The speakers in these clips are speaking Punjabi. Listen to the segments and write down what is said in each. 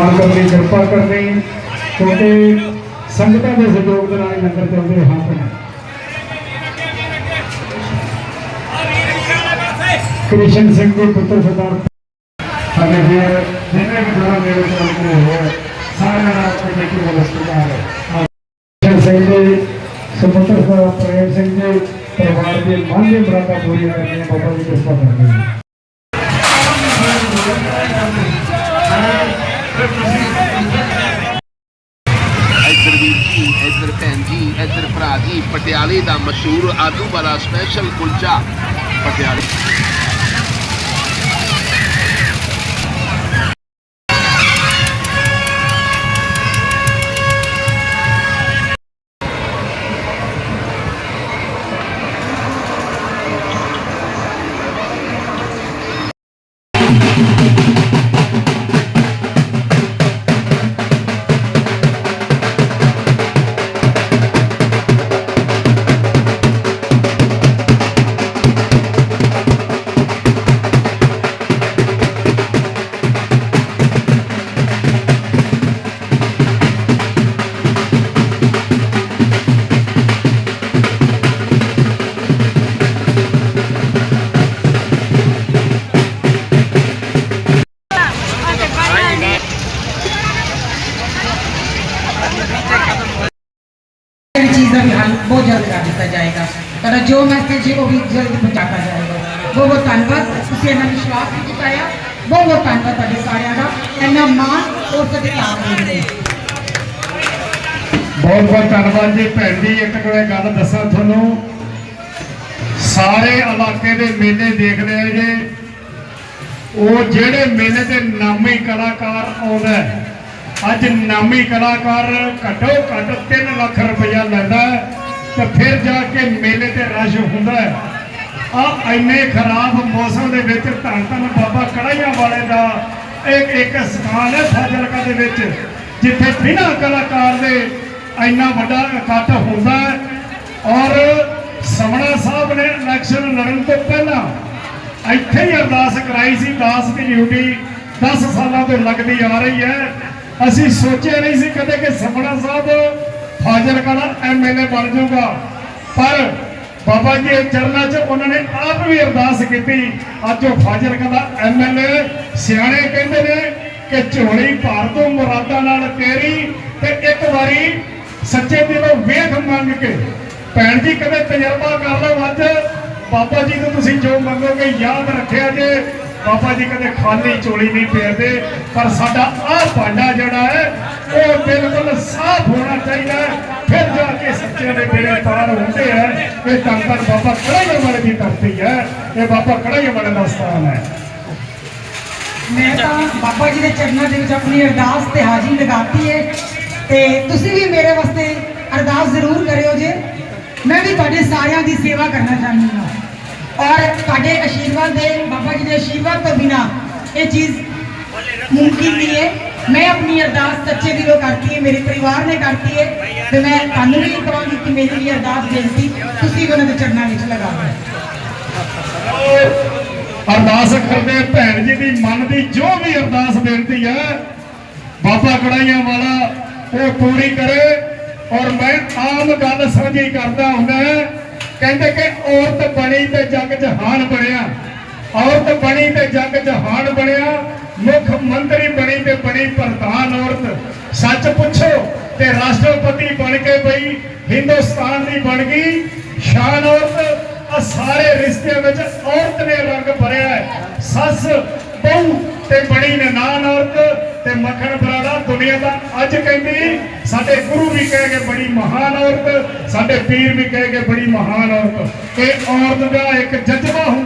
ਮਾਨ ਕਰਨੀ ਕਿਰਪਾ ਕਰਨੀ ਕਿਉਂਕਿ ਸੰਗਤਾਂ ਦੇ ਸਹਿਯੋਗ ਦੇ ਨਾਲ ਲੰਗਰ ਚੱਲਦੇ ਹਾਂ। ਕ੍ਰਿਸ਼ਨ ਸਿੰਘ ਦੇ ਪੁੱਤਰ ਸਰਦਾਰ ਸਾਡੇ ਵੀਰ, ਜਿੰਨੇ ਵੀ ਗੁਰੂ ਮੇਰੇ ਚੱਲਦੇ ਹੋਏ ਸਾਰਿਆਂ ਦਾ ਆਪਣੇ ਕੀ ਨਮਸਕਾਰ ਹੈ। ਕ੍ਰਿਸ਼ਨ ਸਿੰਘ ਦੇ ਸੁਪੁੱਤਰ ਸਰਦਾਰ ਪ੍ਰੇਮ ਸਿੰਘ ਦੇ ਪਰਿਵਾਰ ਦੇ ਮਾਝੇ ਬਰਾਦਾ ਪੂਰੀਆਂ ਕਰਨੀਆਂ, ਬਾਬਾ ਜੀ ਕਿਰਪਾ ਕਰਨੀ ਪਟਿਆਲੇ ਦਾ ਮਸ਼ਹੂਰ ਆਲੂ ਵਾਲਾ ਸਪੈਸ਼ਲ ਕੁਲਚਾ ਪਟਿਆਲੇ। ਇੰਨਾ ਮਾਣ ਔਰ ਸਤਿਕਾਰ ਦੇਣ ਬਹੁਤ ਬਹੁਤ ਧੰਨਵਾਦ ਜੀ ਭੈਣ ਜੀ, ਇੱਕ ਕੋਲੇ ਗੱਲ ਦੱਸਾਂ ਤੁਹਾਨੂੰ। ਸਾਰੇ ਇਲਾਕੇ ਦੇ ਮੇਲੇ ਦੇਖਦੇ ਆ ਜੇ। ਉਹ ਜਿਹੜੇ ਮੇਲੇ ਤੇ ਨਾਮੀ ਕਲਾਕਾਰ ਆਉਂਦਾ ਅੱਜ ਨਾਮੀ ਕਲਾਕਾਰ ਘੱਟੋ ਘੱਟ 3 ਲੱਖ ਰੁਪਇਆ ਲੈਂਦਾ ਤੇ ਫਿਰ ਜਾ ਕੇ ਮੇਲੇ ਤੇ ਰਸ਼ ਹੁੰਦਾ ਆ ਇੰਨੇ ਖਰਾਬ ਮੌਸਮ ਦੇ ਵਿੱਚ ਧੰਨ ਧੰਨ ਬਾਬਾ ਕੜਾਈਆਂ ਵਾਲੇ ਦਾ ਇੱਕ ਇੱਕ ਸਥਾਨ ਹੈ ਫਾਜ਼ਿਲਕਾ ਦੇ ਵਿੱਚ, ਜਿੱਥੇ ਬਿਨਾਂ ਕਲਾਕਾਰ ਦੇ ਇੰਨਾ ਵੱਡਾ ਇਕੱਠ ਹੁੰਦਾ ਹੈ। ਔਰ ਸਮਣਾ ਸਾਹਿਬ ਨੇ ਇਲੈਕਸ਼ਨ ਲੜਨ ਤੋਂ ਪਹਿਲਾਂ ਇੱਥੇ ਹੀ ਅਰਦਾਸ ਕਰਾਈ ਸੀ, ਦਾਸ ਦੀ ਡਿਊਟੀ 10 ਸਾਲਾਂ ਤੋਂ ਲੱਗਦੀ ਆ ਰਹੀ ਹੈ। ਅਸੀਂ ਸੋਚਿਆ ਨਹੀਂ ਸੀ ਕਦੇ ਕਿ ਸਮਣਾ ਸਾਹਿਬ ਫਾਜ਼ਿਲਕਾ ਦਾ ਐਮਐਲਏ ਬਣ ਜਾਊਗਾ। ਪਰ ਬਾਬਾ ਜੀ ਦੇ ਚਰਨਾਂ 'ਚ ਉਹਨਾਂ ਨੇ ਆਪ ਵੀ ਅਰਦਾਸ ਕੀਤੀ, ਅੱਜ ਉਹ ਫਾਜ਼ਿਲਕਾ ਦਾ ਐਮਐਲਏ ਸਿਆਣੇ ਕਹਿੰਦੇ ਨੇ ਕਿ ਝੋਲੀ ਭਾਰ ਤੋਂ ਮੁਰਾਦਾਂ ਨਾਲ ਤੇਰੀ ਤੇ ਇੱਕ ਵਾਰੀ ਸੱਚੇ ਦਿਲੋਂ ਵੇਖ ਮੰਗ ਕੇ। ਭੈਣ ਜੀ, ਕਦੇ ਤਜਰਬਾ ਕਰ ਲਓ ਅੱਜ। ਬਾਬਾ ਜੀ ਨੂੰ ਤੁਸੀਂ ਜੋ ਮੰਗੋਗੇ ਯਾਦ ਰੱਖਿਆ ਜੇ। ਬਾਬਾ ਜੀ ਕਦੇ ਖਾਲੀ ਚੋਲੀ ਨਹੀਂ ਫੇਰਦੇ, ਪਰ ਸਾਡਾ ਆਹ ਭਾਂਡਾ ਜਿਹੜਾ ਹੈ, ਉਹ ਬਿਲਕੁਲ ਸਾਫ਼ ਹੋਣਾ ਚਾਹੀਦਾ ਫਿਰ ਜਾ ਕੇ ਸੱਚੇ ਦੇ ਬੇੜੇ ਪਾਰ ਹੁੰਦੇ ਹੈ ਇਹ ਧੰਨ ਬਾਬਾ ਕੜਾਈਆਂ ਵਾਲੇ ਦੀ ਧਰਤੀ ਹੈ। ਇਹ ਬਾਬਾ ਕੜਾਈਆਂ ਵਾਲੇ ਦਾ ਸਥਾਨ ਹੈ। ਮੈਂ ਤਾਂ ਬਾਬਾ ਜੀ ਦੇ ਚਰਨਾਂ ਦੇ ਵਿੱਚ ਆਪਣੀ ਅਰਦਾਸ ਤੇ ਹਾਜ਼ਰੀ ਲਗਾਤੀ ਹੈ ਤੇ ਤੁਸੀਂ ਵੀ ਮੇਰੇ ਵਾਸਤੇ ਅਰਦਾਸ ਜ਼ਰੂਰ ਕਰਿਓ ਜੇ। ਮੈਂ ਵੀ ਤੁਹਾਡੇ ਸਾਰਿਆਂ ਦੀ ਸੇਵਾ ਕਰਨਾ ਚਾਹੁੰਦੀ ਹਾਂ। ਔਰ ਤੁਹਾਡੇ ਆਸ਼ੀਰਵਾਦ ਦੇ ਬਾਬਾ ਜੀ ਦੇ ਆਸ਼ੀਰਵਾਦ ਤੋਂ ਬਿਨਾ ਇਹ ਚੀਜ਼ ਮੁਮਕਿਨ ਨਹੀਂ ਹੈ ਮੈਂ ਆਪਣੀ ਅਰਦਾਸ ਸੱਚੇ ਦਿਲੋਂ ਕਰਤੀ ਹੈ ਮੇਰੇ ਪਰਿਵਾਰ ਨੇ ਕਰਤੀ ਹੈ ਤੇ ਮੈਂ ਤੁਹਾਨੂੰ ਵੀ ਕਹਾਂਗੀ ਕਿ ਮੇਰੀ ਵੀ ਅਰਦਾਸ ਬੇਨਤੀ ਤੁਸੀਂ ਵੀ ਉਹਨਾਂ ਦੇ ਚਰਨਾਂ ਵਿੱਚ ਲਗਾਓ ਅਰਦਾਸ ਕਰਦੇ ਭੈਣ ਜੀ ਦੀ ਮਨ ਦੀ ਜੋ ਵੀ ਅਰਦਾਸ ਬੇਨਤੀ ਹੈ, ਬਾਬਾ ਕੜਾਈਆਂ ਵਾਲਾ, ਉਹ ਪੂਰੀ ਕਰੇ। ਔਰ ਮੈਂ ਆਮ ਗੱਲ ਸਾਂਝੀ ਕਰਦਾ ਹੁੰਦਾ ਕਹਿੰਦੇ ਕਿ ਔਰਤ ਬਣੀ ਤੇ ਜੱਗ ਜਹਾਨ ਬਣਿਆ। ਔਰਤ ਬਣੀ ਤੇ ਜੱਗ ਜਹਾਨ ਬਣਿਆ, ਮੁੱਖ ਮੰਤਰੀ ਬਣੀ ਤੇ ਬਣੀ ਪ੍ਰਧਾਨ ਔਰਤ। ਸੱਚ ਪੁੱਛੋ ਤੇ ਰਾਸ਼ਟਰਪਤੀ ਬਣ ਕੇ ਬਈ ਹਿੰਦੁਸਤਾਨ ਦੀ ਬਣ ਗਈ। ਸ਼ਾਨ ਔਰਤ ਆ ਸਾਰੇ ਰਿਸ਼ਤਿਆਂ ਵਿੱਚ ਔਰਤ ਨੇ ਰੰਗ ਭਰਿਆ ਹੈ। ਸੱਸ, ਬਹੂ ਤੇ ਬੜੀ ਨਨਾਣ ਔਰਤ ਤੇ ਮੱਖਣ ਬਰਾੜਾ ਦੁਨੀਆ ਦਾ ਅੱਜ ਕਹਿੰਦੀ, ਸਾਡੇ ਗੁਰੂ ਵੀ ਕਹਿ ਕੇ ਬੜੀ ਮਹਾਨ ਔਰਤ, ਸਾਡੇ ਪੀਰ ਵੀ ਕਹਿ ਕੇ ਬੜੀ ਮਹਾਨ ਔਰਤ। ਇਹ ਔਰਤ ਦਾ ਇੱਕ ਜਜ਼ਬਾ ਹੁੰਦਾ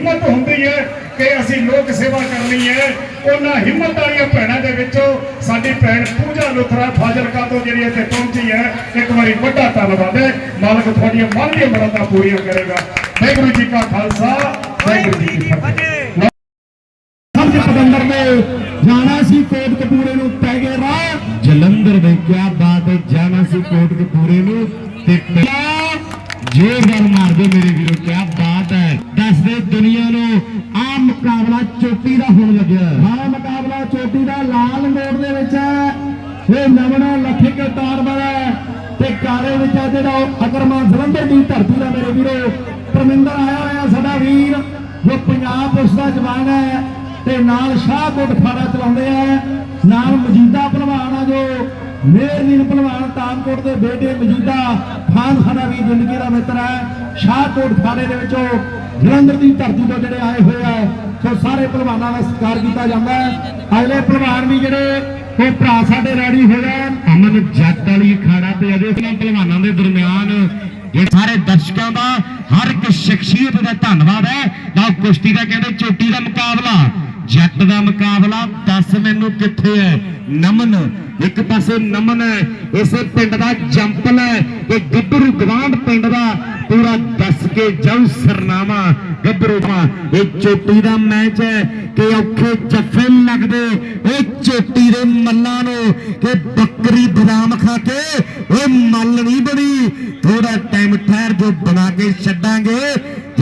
ਹਿੰਮਤ ਹੁੰਦੀ ਹੈ ਕਿ ਅਸੀਂ ਲੋਕ ਸੇਵਾ ਕਰਨੀ ਹੈ। ਉਹਨਾਂ ਹਿੰਮਤ ਵਾਲੀਆਂ ਭੈਣਾਂ ਦੇ ਵਿੱਚੋਂ ਸਾਡੀ ਭੈਣ ਪੂਜਾ ਲੁਥਰਾ ਫਾਜ਼ਿਲਕਾ ਤੋਂ ਜਿਹੜੀ ਇੱਥੇ ਪਹੁੰਚੀ ਹੈ ਇੱਕ ਵਾਰੀ ਵੱਡਾ ਧੰਨਵਾਦ ਹੈ। ਮਾਲਕ ਤੁਹਾਡੀਆਂ ਮਨ ਦੀਆਂ ਮੁਰਾਦਾਂ ਪੂਰੀਆਂ ਕਰੇਗਾ। ਵਾਹਿਗੁਰੂ ਜੀ ਕਾ ਖਾਲਸਾ ਵਾਹਿਗੁਰੂ ਜੀ ਕੀ ਫਤਿਹ। ਸਮਝ ਪਤੰਦਰ ਨੇ ਜਾਣਾ ਸੀ ਕੋਟਕਪੂਰੇ ਨੂੰ ਪੈ ਗਏ ਰਾਹ। ਜਲੰਧਰ ਦੇ ਕਿਆ ਬਾਤ ਹੈ ਜਾਣਾ ਸੀ ਕੋਟਕਪੂਰੇ ਨੂੰ ਤੇ ਪਹਿਲਾ ਜ਼ੋਰਦਾਰ ਮਾਰਦੇ ਮੇਰੇ ਵੀਰੋ ਕਿਆ ਬਾਤ ਹੈ ਦੱਸਦੇ ਦੁਨੀਆ ਨੂੰ ਆ ਮੁਕਾਬਲਾ ਚੋਟੀ ਦਾ ਹੋਣ ਲੱਗਿਆ ਹਾਂ ਮੁਕਾਬਲਾ ਚੋਟੀ ਚੋਟੀ ਦਾ ਲਾਲ ਲੰਗੋਟ ਦੇ ਵਿੱਚ ਹੈ ਇਹ ਨਵਣਾ ਲੱਖੇ ਕੇ ਤਾਰ ਵਾਲਾ ਹੈ ਤੇ ਕਾਲੇ ਵਿੱਚ ਆ ਜਿਹੜਾ ਉਹ ਜਲੰਧਰ ਦੀ ਧਰਤੀ ਦਾ ਮੇਰੇ ਵੀਰੋ ਪਰਮਿੰਦਰ ਆਇਆ ਹੋਇਆ ਸਾਡਾ ਵੀਰ, ਜੋ ਪੰਜਾਬ ਪੁਲਿਸ ਦਾ ਜਵਾਨ ਹੈ ਤੇ ਨਾਲ ਸ਼ਾਹਕੋਟ ਫਾੜਾ ਚਲਾਉਂਦੇ ਆ, ਨਾਲ ਮਜੀਦਾ ਭਲਵਾਨ ਆ ਜੋ ਮੇਰਵੀਰ ਭਲਵਾਨ ਤਾਮਕੋਟ ਦੇ ਬੇਟੇ ਮਜੀਦਾ ਖਾਨ ਸਾਡਾ ਵੀ ਜ਼ਿੰਦਗੀ ਦਾ ਮਿੱਤਰ ਹੈ। ਸ਼ਾਹਕੋਟ ਫਾੜੇ ਦੇ ਵਿੱਚੋਂ ਜਲੰਧਰ ਦੀ ਧਰਤੀ ਤੋਂ ਜਿਹੜੇ ਆਏ ਹੋਏ ਆ, ਸੋ ਸਾਰੇ ਭਲਵਾਨਾਂ ਦਾ ਸਤਿਕਾਰ ਕੀਤਾ ਜਾਂਦਾ ਹੈ। ਅਗਲੇ ਭਲਵਾਨ ਵੀ ਜਿਹੜੇ ਉਹ ਭਰਾ ਸਾਡੇ ਰੈਡੀ ਹੋ ਗਏ ਅਮਨ ਜੱਟ ਵਾਲੀ ਖਾੜਾ ਤੇ ਅਜੇ ਫਿਲਮ ਭਲਵਾਨਾਂ ਦੇ ਦਰਮਿਆਨ। ਇਹ ਸਾਰੇ ਦਰਸ਼ਕਾਂ ਦਾ ਹਰ ਇੱਕ ਸ਼ਖਸੀਅਤ ਦਾ ਧੰਨਵਾਦ ਹੈ। ਨਾ ਕੁਸ਼ਤੀ ਦਾ ਕਹਿੰਦੇ ਚੋਟੀ ਦਾ ਮੁਕਾਬਲਾ, ਜੱਟ ਦਾ ਮੁਕਾਬਲਾ, ਦੱਸ ਮੈਨੂੰ ਕਿੱਥੇ ਹੈ? ਨਮਨ, ਇੱਕ ਪਾਸੇ ਨਮਨ ਹੈ, ਇਸੇ ਪਿੰਡ ਦਾ ਜੰਪਲ ਹੈ ਇਹ ਗੱਭਰੂ ਗਵਾਂਢ ਪਿੰਡ ਦਾ ਪੂਰਾ ਦੱਸ ਕੇ ਜਾਉ ਸਰਨਾਮਾ ਗੱਭਰੂ ਇਹ ਚੋਟੀ ਦਾ ਮੈਚ ਹੈ ਕਿ ਔਖੇ ਜੱਫੇ ਲੱਗਦੇ ਇਹ ਚੋਟੀ ਦੇ ਮੱਲਾਂ ਨੂੰ ਕਿ ਬੱਕਰੀ ਬਦਾਮ ਖਾ ਕੇ ਉਹ ਮੱਲ ਨਹੀਂ ਬਣੀ। ਥੋੜਾ ਟਾਈਮ ਠਹਿਰ ਜੋ, ਬਣਾ ਕੇ ਛੱਡਾਂਗੇ।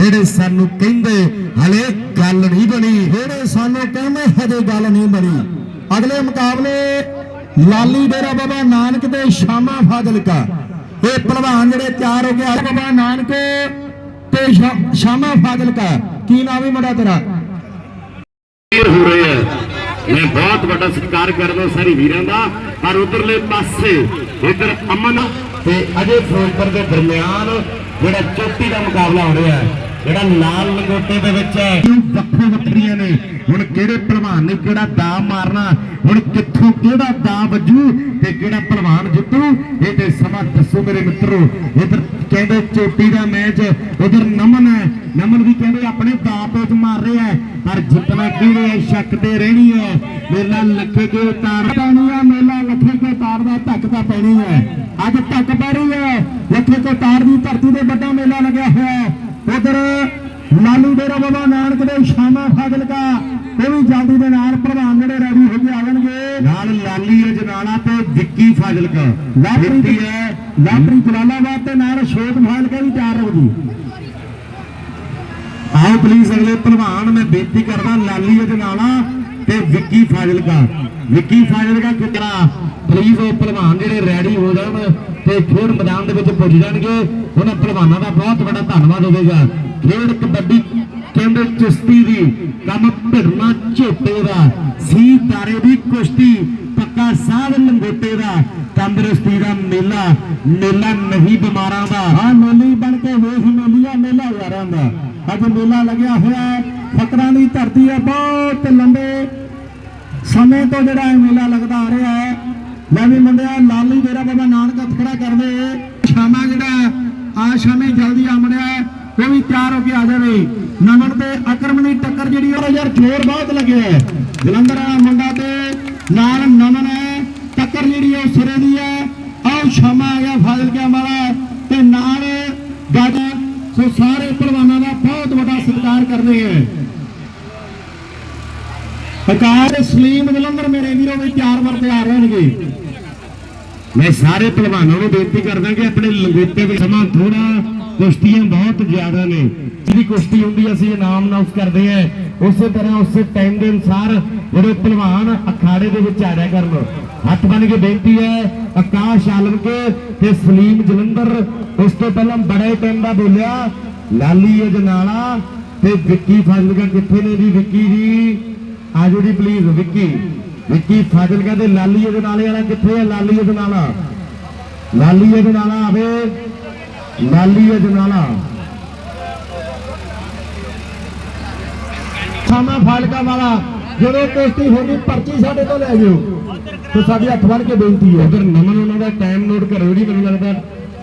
ਜਿਹੜੇ ਸਾਨੂੰ ਕਹਿੰਦੇ, ਹਲੇ ਗੱਲ ਨਹੀਂ ਬਣੀ। ਜਿਹੜੇ ਸਾਨੂੰ ਕਹਿੰਦੇ, ਹਜੇ ਗੱਲ ਨਹੀਂ ਬਣੀ। ਅਗਲੇ ਮੁਕਾਬਲੇ ਲਾਲੀ ਡੇਰਾ ਬਾਬਾ ਨਾਨਕ ਤੇ ਸ਼ਾਮਾ ਫਾਜ਼ਿਲਕਾ। ਇਹ ਪਹਿਲਵਾਨ ਜਿਹੜੇ ਤਿਆਰ ਹੋ ਕੇ ਆਏ, ਬਾਬਾ ਨਾਨਕ ਤੇ ਸ਼ਾ- ਸ਼ਾਮਾ ਫਾਜ਼ਿਲਕਾ। ਕੀ ਨਾਮ ਹੈ ਮੁੰਡਾ ਤੇਰਾ? ਹੋ ਰਹੇ ਹੈ ਮੈਂ ਬਹੁਤ ਵੱਡਾ ਸਤਿਕਾਰ ਕਰਦਾ ਸਾਰੇ ਵੀਰਾਂ ਦਾ। ਪਰ ਉਧਰਲੇ ਪਾਸੇ ਇਧਰ ਅਮਨ ਤੇ ਅਜੇ ਫਿਰੋਜ਼ਪੁਰ ਦੇ ਦਰਮਿਆਨ ਜਿਹੜਾ ਚੋਟੀ ਦਾ ਮੁਕਾਬਲਾ ਹੋ ਰਿਹਾ ਹੈ। ਜਿਹੜਾ ਲਾਲ ਲੰਗੋਟੇ ਦੇ ਵਿੱਚ ਹੈ। ਵੱਖੋ ਵੱਖਰੀਆਂ ਨੇ? ਹੁਣ ਕਿਹੜੇ ਪਹਿਲਵਾਨ ਨੇ? ਕਿਹੜਾ ਦਾ ਮਾਰਨਾ? ਹੁਣ ਕਿੱਥੋਂ ਕਿਹੜਾ ਦਾ ਵੱਜੂ? ਤੇ ਕਿਹੜਾ ਪਹਿਲਵਾਨ ਜਿੱਤੂ? ਇਹ ਤੇ ਸਮਾਂ ਦੱਸੋ ਮੇਰੇ ਮਿੱਤਰੋ। ਇਧਰ ਕਹਿੰਦੇ ਚੋਟੀ ਦਾ ਮੈਚ, ਉਧਰ ਨਮਨ ਹੈ। ਨਮਨ ਵੀ ਕਹਿੰਦੇ ਆਪਣੇ ਦਾ ਪੇਚ ਮਾਰ ਰਿਹਾ ਹੈ। ਪਰ ਜਿੱਤਣਾ ਕਿਹੜੇ ਹੈ? ਸ਼ੱਕ ਤੇ ਰਹਿਣੀ ਹੈ। ਮੇਲਾ ਲੱਖੇ ਕੇ ਉਤਾਰ ਪੈਣੀ ਹੈ ਮੇਲਾ ਲੱਖੇ ਕੇ ਤਾਰ ਦਾ ਧੱਕ ਤਾਂ ਪੈਣੀ ਹੈ। ਅੱਜ ਧੱਕ ਪੈ ਰਹੀ ਹੈ। ਲੱਖੇ ਕੇ ਤਾਰ ਦੀ ਧਰਤੀ ਤੇ ਵੱਡਾ ਮੇਲਾ ਲੱਗਿਆ ਹੋਇਆ ਹੈ। ਉਧਰ ਲਾਲੂ ਡੇਰਾ ਬਾਬਾ ਨਾਨਕ ਦੇ ਸ਼ਾਮਾ ਫਾਜ਼ਿਲਕਾ ਉਹ ਵੀ ਜਲਦੀ ਦੇ ਨਾਲ ਪ੍ਰਧਾਨ ਜਿਹੜੇ ਰੈਡੀ ਹੋ ਕੇ ਆਵਣਗੇ ਨਾਲ ਲਾਲੀ ਅਜਨਾਲਾ ਤੇ ਵਿੱਕੀ ਫਾਜ਼ਿਲਕਾ। ਲਾਪਰੀ ਹੈ ਲਾਪਰੀ ਜਲਾਲਾਬਾਦ ਤੇ ਨਾਲ ਅਸ਼ੋਕ ਫਾਜ਼ਿਲਕਾ ਵੀ ਤਿਆਰ ਰਹੋ ਜੀ। ਆਓ ਪਲੀਜ਼ ਅਗਲੇ ਪਹਿਲਵਾਨ ਮੈਂ ਬੇਨਤੀ ਕਰਦਾ ਲਾਲੀ ਅਜਨਾਲਾ ਤੇ ਵਿੱਕੀ ਫਾਜ਼ਿਲਕਾ। ਵਿੱਕੀ ਫਾਜ਼ਿਲਕਾ ਕਿਤਰਾ ਪਲੀਜ਼ ਉਹ ਪਹਿਲਵਾਨ ਜਿਹੜੇ ਰੈਡੀ ਹੋ ਜਾਣ ਤੇ ਖੇਡ ਮੈਦਾਨ ਦੇ ਵਿੱਚ ਪੁੱਜ ਜਾਣਗੇ। ਉਹਨਾਂ ਪਹਿਲਵਾਨਾਂ ਦਾ ਬਹੁਤ ਵੱਡਾ ਧੰਨਵਾਦ ਹੋਵੇਗਾ। ਖੇਡ ਕਬੱਡੀ ਕਹਿੰਦੇ ਚੁਸਤੀ ਦੀ ਕੰਮ ਭਿੜਨਾ ਝੋਟੇ ਦਾ ਸੀ ਤਾਰੇ ਦੀ ਕੁਸ਼ਤੀ, ਪੱਕਾ ਸਾਧ ਲੰਗੋਟੇ ਦਾ, ਤੰਦਰੁਸਤੀ ਦਾ ਮੇਲਾ ਮੇਲਾ ਨਹੀਂ ਬਿਮਾਰਾਂ ਦਾ। ਹਾਂ, ਮੇਲੀ ਬਣ ਕੇ ਵੇਖ ਮੇਲੀਆ ਮੇਲਾ ਯਾਰਾਂ ਦਾ। ਅੱਜ ਮੇਲਾ ਲੱਗਿਆ ਹੋਇਆ ਹੈ, ਫਕਰਾਂ ਦੀ ਧਰਤੀ ਹੈ ਬਹੁਤ ਲੰਬੇ ਸਮੇਂ ਤੋਂ ਜਿਹੜਾ ਇਹ ਮੇਲਾ ਲੱਗਦਾ ਆ ਰਿਹਾ ਹੈ। ਮੈਂ ਵੀ ਮੰਨਿਆ ਲਾਲੀ ਡੇਰਾ ਬਾਬਾ ਨਾਨਕ ਹੱਥ ਖੜਾ ਕਰਦੇ ਸ਼ਾਮਾ ਜਿਹੜਾ ਆ ਸ਼ਾਮੇ ਜਲਦੀ ਆਮੜਿਆ ਉਹ ਵੀ ਤਿਆਰ ਹੋ ਕੇ ਆ ਜਾਵੇ। ਨਮਨ ਤੇ ਅਕਰਮ ਦੀ ਟੱਕਰ ਜਿਹੜੀ ਉਹ ਯਾਰ ਜ਼ੋਰ ਬਹੁਤ ਲੱਗਿਆ ਹੈ। ਜਲੰਧਰ ਵਾਲਾ ਮੁੰਡਾ ਤੇ ਨਾਲ ਨਮਨ ਹੈ, ਟੱਕਰ ਜਿਹੜੀ ਉਹ ਸਿਰੇ ਦੀ ਹੈ। ਆਓ ਸ਼ਾਮਾ ਆ ਗਿਆ ਫਾਜ਼ਿਲ ਵਾਲਾ ਤੇ ਨਾਲ ਗਾਜਾ ਸੋ ਸਾਰੇ ਪਹਿਲਵਾਨਾਂ ਦਾ ਬਹੁਤ ਵੱਡਾ ਸਤਿਕਾਰ ਕਰਦੇ ਹੈ ਸਰਕਾਰ ਸਲੀਮ ਜਲੰਧਰ ਮੇਰੇ ਵੀਰੋ ਵੀ ਤਿਆਰ ਵਰ ਤਿਆਰ ਰਹਿਣਗੇ ਮੈਂ ਸਾਰੇ ਪਹਿਲਵਾਨਾਂ ਨੂੰ ਬੇਨਤੀ ਕਰਦਾ ਕਿ ਆਪਣੇ ਲੰਗੋਟੇ ਵਿੱਚ ਸਮਾਂ ਥੋੜਾ ਕੁਸ਼ਤੀਆਂ ਬਹੁਤ ਜ਼ਿਆਦਾ ਨੇ। ਜਿਹੜੀ ਕੁਸ਼ਤੀ ਹੁੰਦੀ ਅਸੀਂ ਇਨਾਮ ਅਨਾਉਂਸ ਕਰਦੇ ਆ। ਉਸੇ ਤਰ੍ਹਾਂ ਉਸੇ ਟਾਈਮ ਦੇ ਅਨੁਸਾਰ ਜਿਹੜੇ ਪਹਿਲਵਾਨ ਅਖਾੜੇ ਦੇ ਵਿੱਚ ਆ ਕਰਨ। ਹੱਥ ਬੰਨ ਕੇ ਬੇਨਤੀ ਹੈ, ਆਕਾਸ਼ ਆਲਮ ਕੇ ਤੇ ਸਲੀਮ ਜਲੰਧਰ। ਉਸ ਤੋਂ ਪਹਿਲਾਂ ਬੜੇ ਟਾਈਮ ਦਾ ਬੋਲਿਆ, ਲਾਲੀ ਅਜਨਾਲਾ ਤੇ ਵਿੱਕੀ ਫਾਜ਼ਿਲਕਾ ਕਿੱਥੇ ਨੇ ਜੀ? ਵਿੱਕੀ ਜੀ ਆਜੋ ਜੀ ਪਲੀਜ਼ ਵਿੱਕੀ। ਵਿੱਕੀ ਫਾਜ਼ਿਲਕਾ ਦੇ ਲਾਲੀਏ ਦੇ ਨਾਲੇ ਵਾਲਾ ਕਿੱਥੇ ਹੈ ਲਾਲੀ ਇਹਦੇ ਨਾਲਾ? ਲਾਲੀ ਇਹਦੇ ਨਾਲਾ ਆਵੇ। ਲਾਲੀ ਇਹਦੇ ਨਾਲਾ ਸਾਮਾ ਫਾਜ਼ਿਲਕਾ ਵਾਲਾ, ਜਦੋਂ ਕੁਸ਼ਤੀ ਹੋਣੀ ਪਰਚੀ ਸਾਡੇ ਤੋਂ ਲੈ ਜਿਓ। ਤੇ ਸਾਡੀ ਹੱਥ ਵੜ ਕੇ ਬੇਨਤੀ ਹੈ। ਉਧਰ ਨਮਨ ਉਹਨਾਂ ਦਾ ਟਾਈਮ ਨੋਟ ਕਰੋ ਜੀ ਮੈਨੂੰ ਲੱਗਦਾ।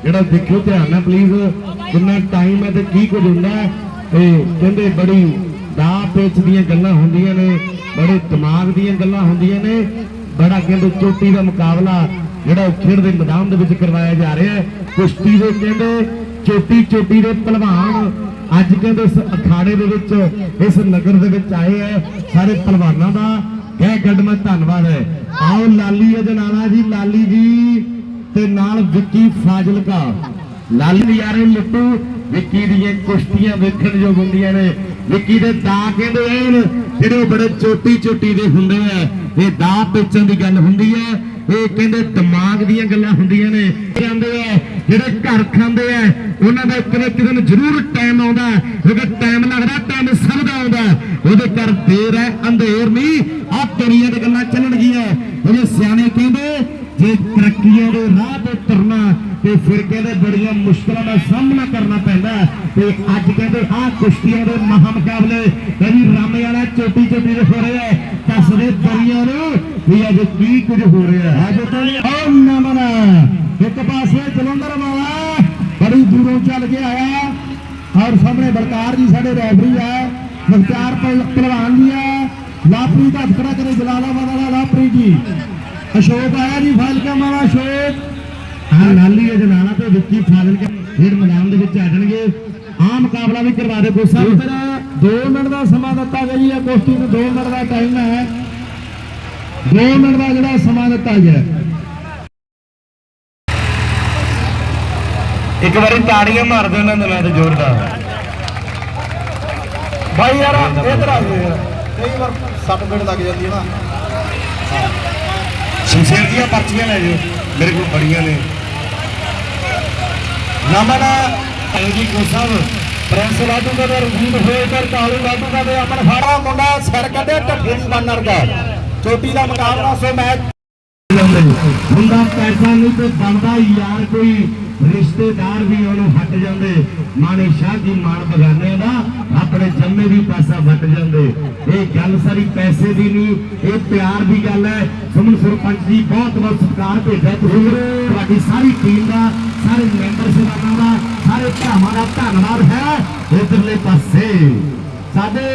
ਜਿਹੜਾ ਦੇਖਿਓ ਧਿਆਨ ਨਾਲ ਪਲੀਜ਼ ਕਿੰਨਾ ਟਾਈਮ ਹੈ ਤੇ ਕੀ ਕੁਝ ਹੁੰਦਾ ਤੇ ਕਹਿੰਦੇ ਬੜੀ ਦਾ ਪੇਚ ਦੀਆਂ ਗੱਲਾਂ ਹੁੰਦੀਆਂ ਨੇ। ਬੜੇ ਦਿਮਾਗ ਦੀਆਂ ਗੱਲਾਂ ਹੁੰਦੀਆਂ ਨੇ। ਬੜਾ ਕਹਿੰਦੇ ਚੋਟੀ ਦਾ ਮੁਕਾਬਲਾ ਜਿਹੜਾ ਖੇਡ ਦੇ ਮੈਦਾਨ ਦੇ ਵਿੱਚ ਕਰਵਾਇਆ ਜਾ ਰਿਹਾ ਹੈ। ਕੁਸ਼ਤੀ ਦੇ ਕਹਿੰਦੇ ਚੋਟੀ ਚੋਟੀ ਦੇ ਪਹਿਲਵਾਨ ਅੱਜ ਕਹਿੰਦੇ ਇਸ ਅਖਾੜੇ ਦੇ ਵਿੱਚ, ਇਸ ਨਗਰ ਦੇ ਵਿੱਚ ਆਏ ਹੈ। ਸਾਰੇ ਪਹਿਲਵਾਨਾਂ ਦਾ ਕਹਿ ਗੱਡਮਾ ਧੰਨਵਾਦ ਹੈ। ਆਓ ਲਾਲੀ ਅਜਨਾਲਾ ਜੀ, ਲਾਲੀ ਜੀ ਤੇ ਨਾਲ ਵਿੱਕੀ ਫਾਜ਼ਿਲਕਾ। ਲਾਲੀ ਯਾਰੇ ਲੁੱਟੂ, ਵਿੱਕੀ ਦੀਆਂ ਕੁਸ਼ਤੀਆਂ ਵੇਖਣ ਯੋਗ ਹੁੰਦੀਆਂ ਨੇ। ਵਿੱਕੀ ਦੇ ਦਾ ਕਹਿੰਦੇ ਐਨ, ਜਿਹੜੇ ਬੜੇ ਚੋਟੀ ਚੋਟੀ ਦੇ ਹੁੰਦੇ ਆ, ਇਹ ਦਾ ਪੇਚਾਂ ਦੀ ਗੱਲ ਹੁੰਦੀ ਹੈ ਇਹ ਕਹਿੰਦੇ ਦਿਮਾਗ ਦੀਆਂ ਗੱਲਾਂ ਹੁੰਦੀਆਂ ਨੇ। ਜਾਂਦੇ ਆ, ਜਿਹੜੇ ਘਰ ਖਾਂਦੇ ਆ, ਉਹਨਾਂ ਦਾ ਇੱਕ ਨਾ ਇੱਕ ਦਿਨ ਜ਼ਰੂਰ ਟਾਈਮ ਆਉਂਦਾ, ਕਿਉਂਕਿ ਟਾਈਮ ਲੱਗਦਾ ਟਾਈਮ ਸਭ ਦਾ ਆਉਂਦਾ। ਉਹਦੇ ਘਰ ਦੇਰ ਹੈ, ਅੰਧੇਰ ਨਹੀਂ ਆ ਦੁਨੀਆ ਦੀ ਗੱਲਾਂ ਚੱਲਣਗੀਆਂ। ਉਹਦੇ ਸਿਆਣੇ ਕਹਿੰਦੇ, ਜੇ ਤਰੱਕੀਆਂ ਦੇ ਰਾਹ ਤੇ ਫਿਰ ਕਹਿੰਦੇ ਬੜੀਆਂ ਮੁਸ਼ਕਲਾਂ ਦਾ ਸਾਹਮਣਾ ਕਰਨਾ ਪੈਂਦਾ ਤੇ ਅੱਜ ਕਹਿੰਦੇ ਆਹ ਕੁਸ਼ਤੀਆਂ ਦੇ ਮਹਾ ਮੁਕਾਬਲੇ ਕਦੀ ਰਾਮੇ ਵਾਲਾ ਚੋਟੀ ਚੋਟੀ ਦੇ ਹੋ ਰਿਹਾ ਦੱਸਦੇ ਦਰੀਆਂ ਨੂੰ ਵੀ ਅੱਜ ਕੀ ਕੁਝ ਹੋ ਰਿਹਾ ਅੱਜ ਤਾਂ ਓ ਨਮਨ ਇੱਕ ਪਾਸੇ ਜਲੰਧਰ ਵਾਲਾ ਬੜੀ ਦੂਰੋਂ ਚੱਲ ਕੇ ਆਇਆ। ਔਰ ਸਾਹਮਣੇ ਬਲਕਾਰ ਜੀ ਸਾਡੇ ਰੈਫਰੀ ਆ ਮੁਖਤਾਰ ਪਹਿਲਵਾਨ ਜੀ ਆ। ਲਾਪਰੀ ਦਾ ਹੱਥ ਖੜਾ ਕਰੇ ਜਲਾਲਾਬਾਦ ਵਾਲਾ ਲਾਪਰੀ ਜੀ। ਅਸ਼ੋਕ ਆਇਆ ਜੀ ਫਾਜ਼ਿਲਕਾ ਵਾਲਾ ਅਸ਼ੋਕ। ਹਾਂ ਲਾਲੀ ਇਹ ਜਨਾਲਾ ਤੇ ਵਿੱਕੀ ਫਾਜ਼ਿਲਕਾ ਖੇਡ ਮੈਦਾਨ ਦੇ ਵਿੱਚ ਆ ਜਾਣਗੇ। ਆਹ ਮੁਕਾਬਲਾ ਵੀ ਕਰਵਾ ਦੇ ਕੋਸਾ। ਫਿਰ 2 ਮਿੰਟ ਦਾ ਸਮਾਂ ਦਿੱਤਾ ਗਿਆ ਜੀ ਇਹ ਕੁਸ਼ਤੀ ਨੂੰ 2 ਮਿੰਟ ਦਾ ਟਾਈਮ ਹੈ। 2 ਮਿੰਟ ਦਾ ਜਿਹੜਾ ਸਮਾਂ ਦਿੱਤਾ ਗਿਆ ਇੱਕ ਵਾਰੀ ਤਾੜੀਆਂ ਮਾਰ ਦਿਓ ਇਹਨਾਂ ਦਿਨਾਂ ਤੇ ਜ਼ੋਰਦਾਰ। ਭਾਈ ਯਾਰ ਇਧਰ ਆ ਜਾਓ ਯਾਰ ਕਈ ਵਾਰ ਸੱਟ ਪਿੰਡ ਲੱਗ ਜਾਂਦੀ ਹੈ ਨਾ। ਸ਼ਮਸ਼ੇਰ ਦੀਆਂ ਪਰਚੀਆਂ ਲੈ ਜਾਓ। ਮੇਰੇ ਕੋਲ ਬੜੀਆਂ ਨੇ। ਨਮਨ ਜੀ ਕੋ ਪ੍ਰਿੰਸ ਲਾਡੂ ਦਾ ਰਣਜੀਤ ਹੋਏ ਕਾਲੂ ਲਾਡੂ ਦਾ ਅਮਨ ਫਾੜਾ। ਮੁੰਡਾ ਸਿਰ ਕੱਢੇ ਢੱਠੇ ਦੀ ਬਣਨ ਦਾ ਚੋਟੀ ਦਾ ਮੁਕਾਬਲਾ, ਸੋ ਮੈਚ ਹੁੰਦਾ ਪੈਸਾ ਨਹੀਂ ਤੇ ਬਣਦਾ ਯਾਰ ਕੋਈ। ਰਿਸ਼ਤੇਦਾਰ ਵੀ ਉਹਨੂੰ ਹਟ ਜਾਂਦੇ। ਮਾਣੇ ਸ਼ਾਹ ਜੀ ਮਾਣ ਬਗਾਨੇ ਦਾ, ਆਪਣੇ ਜੰਮੇ ਵੀ ਪੈਸਾ ਵਟ ਜਾਂਦੇ। ਇਹ ਗੱਲ ਸਾਰੀ ਪੈਸੇ ਦੀ ਨਹੀਂ, ਇਹ ਪਿਆਰ ਦੀ ਗੱਲ ਹੈ। ਸੁਮਨ ਸਰਪੰਚ ਜੀ, ਬਹੁਤ ਬਹੁਤ ਸਤਿਕਾਰ ਭੇਜਿਆ ਤੁਸੀਂ। ਤੁਹਾਡੀ ਸਾਰੀ ਟੀਮ ਦਾ ਸਾਰੇ ਮੈਂਬਰ ਸਭਾਵਾਂ ਦਾ, ਸਾਰੇ ਭਰਾਵਾਂ ਦਾ ਧੰਨਵਾਦ ਹੈ। ਇਧਰਲੇ ਪਾਸੇ ਸਾਡੇ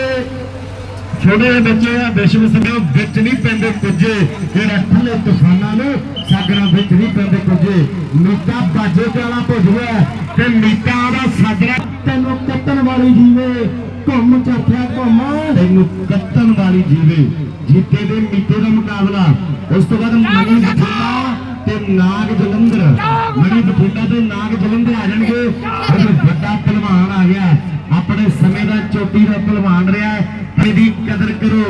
ਛੋਟੇ ਬੱਚੇ ਆ, ਵਿਸ਼ਵ ਸੰਗਮ ਵਿੱਚ ਨਹੀਂ ਪੈਂਦੇ ਕੁਝੇ ਜਿਹੜਾ ਠੱਲੇ ਤੂਫਾਨਾਂ ਨੂੰ ਸਾਗਰਾਂ ਵਿੱਚ ਨਹੀਂ ਪੈਂਦੇ ਕੁਝੇ ਮੀਤਾ ਬਾਜੇ ਤੇ ਭੁਜਵਾ ਤੇ ਮੀਤਾ ਦਾ ਸਾਜਰਾ ਤੈਨੂੰ ਕੱਟਣ ਵਾਲੀ ਜੀਵੇ, ਘੁੰਮ ਚਾਥਿਆ ਘੁੰਮ। ਤੈਨੂੰ ਕੱਟਣ ਵਾਲੀ ਜੀਵੇ, ਜੀਤੇ ਦੇ ਮੀਤੇ ਦਾ ਮੁਕਾਬਲਾ। ਉਸ ਤੋਂ ਬਾਅਦ ਮਣੀ ਨਾਗ ਜਲੰਧਰ। ਮਣੀ ਬਠਿੰਡਾ ਤੇ ਨਾਗ ਜਲੰਧਰ ਆ ਜਾਣਗੇ। ਉਹ ਵੱਡਾ ਪਹਿਲਵਾਨ ਆ ਗਿਆ। ਆਪਣੇ ਸਮੇਂ ਦਾ ਚੋਟੀ ਦਾ ਪਹਿਲਵਾਨ ਰਿਹਾ ਇਹਦੀ ਕਦਰ ਕਰੋ।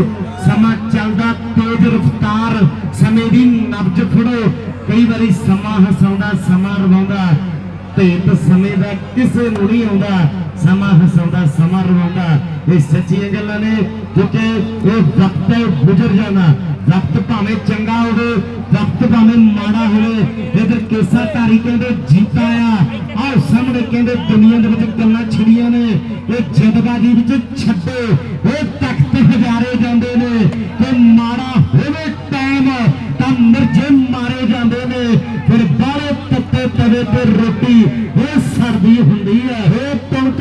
ਸਮਾਂ ਚੱਲਦਾ ਤੇਜ਼ ਰਫ਼ਤਾਰ। ਸਮੇਂ ਦੀ ਨਬਜ ਫੜੋ। ਕਈ ਵਾਰੀ ਸਮਾਂ ਹਸਾਉਂਦਾ, ਸਮਾਂ ਰਵਾਉਂਦਾ। ਭੇਤ ਸਮੇਂ ਦਾ ਕਿਸੇ ਨੂੰ ਨਹੀਂ ਆਉਂਦਾ। ਸਮਾਂ ਹਸਾਉਂਦਾ, ਸਮਾਂ ਰਵਾਉਂਦਾ। ਇਹ ਸੱਚੀਆਂ ਗੱਲਾਂ ਨੇ, ਕਿਉਂਕਿ ਇਹ ਵਕਤ ਹੈ ਗੁਜ਼ਰ ਜਾਣਾ ਵਕਤ ਭਾਵੇਂ ਚੰਗਾ ਹੋਵੇ, ਵਕਤ ਭਾਵੇਂ ਮਾੜਾ ਹੋਵੇ, ਇਧਰ ਕੇਸਾ ਧਾਰੀ ਕਹਿੰਦੇ ਜੀਤਾ ਆ। ਆਹ ਸਾਹਮਣੇ ਕਹਿੰਦੇ ਦੁਨੀਆ ਦੇ ਵਿੱਚ ਗੱਲਾਂ ਛਿੜੀਆਂ ਨੇ, ਇਹ ਜਦਬਾਜੀ ਵਿੱਚ ਛੱਡੋ ਉਹ ਤਖਤ ਹਜ਼ਾਰੇ ਜਾਂਦੇ ਨੇ। ਤੇ ਮਾੜਾ ਹੋਵੇ ਟਾਈਮ ਤਾਂ ਮਿਰਜੇ ਮਾਰੇ ਜਾਂਦੇ ਨੇ। ਫਿਰ ਬਾਹਰੋਂ ਤੱਤੇ ਤਵੇ ਤੇ ਰੋਟੀ, ਇਹ ਸਰਦੀ ਹੁੰਦੀ ਹੈ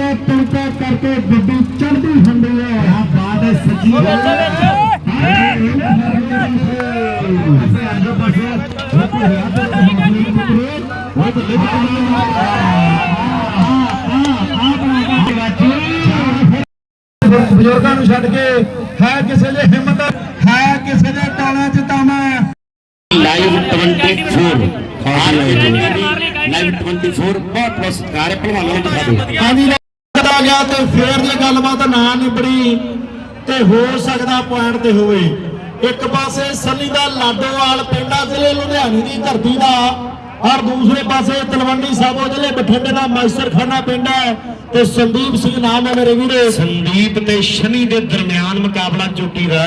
ਇਹ ਤੁਣਕਾ ਤੁਣਕਾ ਕਰਕੇ ਗੱਡੀ ਚੜਦੀ ਹੁੰਦੀ ਹੈ ਆ ਬਾਤ ਹੈ ਸੱਚੀ ਗੱਲ ਪਾਸੇ ਆਜੋ ਪਾਸੇ ਉਹ ਕੋਈ ਹੱਥ ਨਹੀਂ ਪੁੱਤਰੋ ਉਹ ਤਾਂ ਲਿਖ ਆ ਆ ਆ ਬਣਾ ਕੇ ਬਜ਼ੁਰਗਾਂ ਨੂੰ ਛੱਡ ਕੇ ਹੈ ਕਿਸੇ ਦੇ ਹਿੰਮਤ ਹੈ ਕਿਸੇ ਦੇ ਟਾਣਾ ਚ ਤਾਮਾ ਲਾਈਵ 24 ਖਾਸ ਲਾਈਵ ਲਾਈਵ 24 ਬਹੁਤ ਬਹੁਤ ਸਤਿਕਾਰ ਹੈ ਭਲਵਾਨਾਂ ਨੂੰ ਦਿਖਾ ਦਿਓ ਹਾਂਜੀ ਲੱਗਦਾ ਗਿਆ ਤੇ ਫੇਰ ਜੇ ਗੱਲਬਾਤ ਨਾ ਨਿਬੜੀ ਤੇ ਹੋ ਸਕਦਾ ਪੁਆਇੰਟ ਤੇ ਹੋਵੇ। ਇੱਕ ਪਾਸੇ ਸੰਨੀ ਦਾ ਲਾਡੋਵਾਲ ਪਿੰਡਾ ਜ਼ਿਲ੍ਹੇ ਲੁਧਿਆਣੇ ਦੀ ਧਰਤੀ ਦਾ। ਔਰ ਦੂਸਰੇ ਪਾਸੇ ਤਲਵੰਡੀ ਸਾਬੋ, ਜ਼ਿਲ੍ਹੇ ਬਠਿੰਡੇ ਦਾ ਮਾਈਸਰਖਾਨਾ ਪਿੰਡ ਹੈ। ਤੇ ਸੰਦੀਪ ਸਿੰਘ ਨਾਮ ਹੈ ਮੇਰੇ ਵੀਰੇ। ਸੰਦੀਪ ਤੇ ਸ਼ਨੀ ਦੇ ਦਰਮਿਆਨ ਮੁਕਾਬਲਾ ਚੋਟੀ ਦਾ